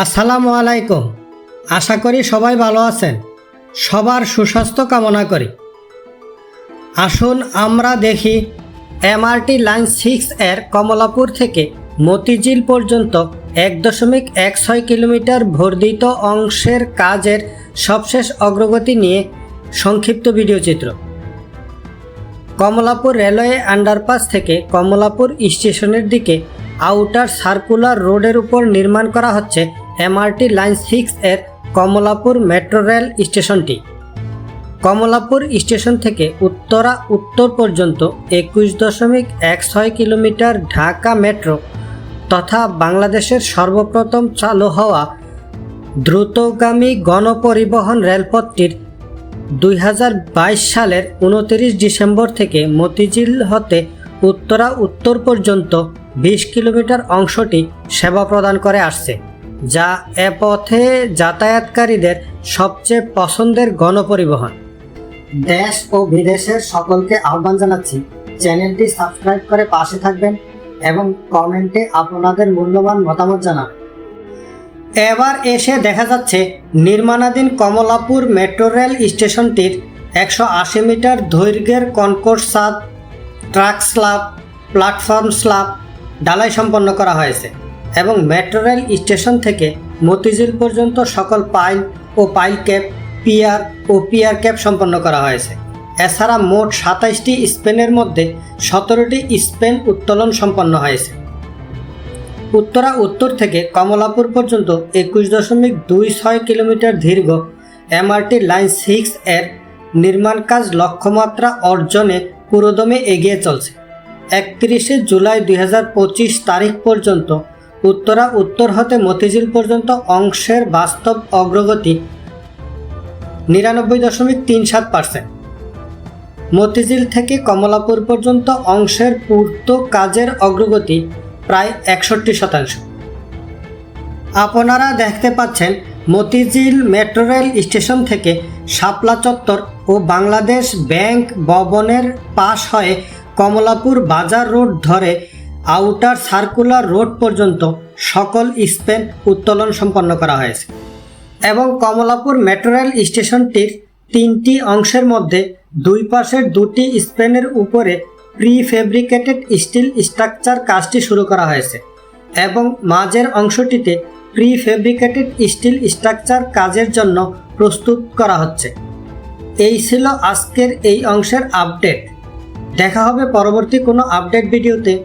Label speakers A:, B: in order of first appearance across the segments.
A: আসসালামু আলাইকুম। আশা করি সবাই ভালো আছেন। সবার সুস্বাস্থ্য কামনা করি। আসুন আমরা দেখি এমআরটি লাইন সিক্স এর কমলাপুর থেকে মতিঝিল পর্যন্ত এক দশমিক এক ছয় কিলোমিটার বর্ধিত অংশের কাজের সবশেষ অগ্রগতি নিয়ে সংক্ষিপ্ত ভিডিও চিত্র। কমলাপুর রেলওয়ে আন্ডারপাস থেকে কমলাপুর স্টেশনের দিকে আউটার সার্কুলার রোডের উপর নির্মাণ করা হচ্ছে এমআরটি লাইন সিক্স এর কমলাপুর মেট্রো রেল স্টেশনটি। কমলাপুর স্টেশন থেকে উত্তরা উত্তর পর্যন্ত একুশ দশমিক এক ছয় কিলোমিটার ঢাকা মেট্রো তথা বাংলাদেশের সর্বপ্রথম চালু হওয়া দ্রুতগামী গণপরিবহন রেলপথটির দুই হাজার বাইশ সালের উনতিরিশ ডিসেম্বর থেকে মতিঝিল হতে উত্তরা উত্তর পর্যন্ত বিশ কিলোমিটার অংশটি সেবা প্রদান করে আসছে। যা এ পথে যাতায়াতকারীদের সবচেয়ে পছন্দের গণপরিবহন। দেশ ও বিদেশের সকলকে আহ্বান জানাচ্ছি, চ্যানেলটি সাবস্ক্রাইব করে পাশে থাকবেন এবং কমেন্টে আপনাদের মূল্যবান মতামত জানান। এবার এসে দেখা যাচ্ছে নির্মাণাধীন কমলাপুর মেট্রো রেল স্টেশনটির একশো আশি মিটার দৈর্ঘ্যের কনকোর্স সাদ, ট্রাক স্ল্যাব প্ল্যাটফর্ম স্ল্যাব ডালাই সম্পন্ন করা হয়েছে। এবং মেট্রো রেল স্টেশন থেকে মতিঝিল পর্যন্ত সকল পাইল ও পাইল ক্যাপ পিয়ার ও পিয়ার ক্যাপ সম্পন্ন করা হয়েছে। এছাড়া মোট সাতাইশটি স্পেনের মধ্যে সতেরোটি স্পেন উত্তোলন সম্পন্ন হয়েছে। উত্তরা উত্তর থেকে কমলাপুর পর্যন্ত একুশ দশমিক দুই ছয় কিলোমিটার দীর্ঘ এমআরটি লাইন সিক্স এর নির্মাণ কাজ লক্ষ্যমাত্রা অর্জনে পুরোদমে এগিয়ে চলছে। একত্রিশে জুলাই দুই হাজার পঁচিশ তারিখ পর্যন্ত উত্তরা উত্তর হতে মতিঝিল পর্যন্ত অংশের বাস্তব অগ্রগতি নিরানব্বই দশমিক তিন সাত পার্সেন্ট। মতিঝিল থেকে কমলাপুর পর্যন্ত অংশের পূর্ত কাজের অগ্রগতি প্রায় একষট্টি শতাংশ। আপনারা দেখতে পাচ্ছেন মতিঝিল মেট্রো রেল স্টেশন থেকে শাপলা চত্বর ও বাংলাদেশ ব্যাংক ভবনের পাশ হয়ে কমলাপুর বাজার রোড ধরে আউটার সার্কুলার রোড পর্যন্ত সকল স্পেন উত্তোলন সম্পন্ন করা হয়েছে এবং কমলাপুর মেট্রো রেল স্টেশনটির তিনটি অংশের মধ্যে দুই পাশের দুটি স্পেনের উপরে প্রি ফেব্রিকেটেড স্টিল স্ট্রাকচার কাজটি শুরু করা হয়েছে এবং মাঝের অংশটিতে প্রি ফেব্রিকেটেড স্টিল স্ট্রাকচার কাজের জন্য প্রস্তুত করা হচ্ছে। এই ছিল আজকের এই অংশের আপডেট। দেখা হবে পরবর্তী কোনো আপডেট ভিডিওতে।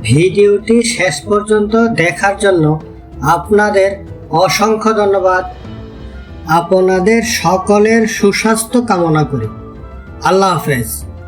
A: ভিডিওটি শেষ পর্যন্ত দেখার জন্য আপনাদের অসংখ্য ধন্যবাদ। আপনাদের সকলের সুস্বাস্থ্য কামনা করি। আল্লাহ হাফেজ।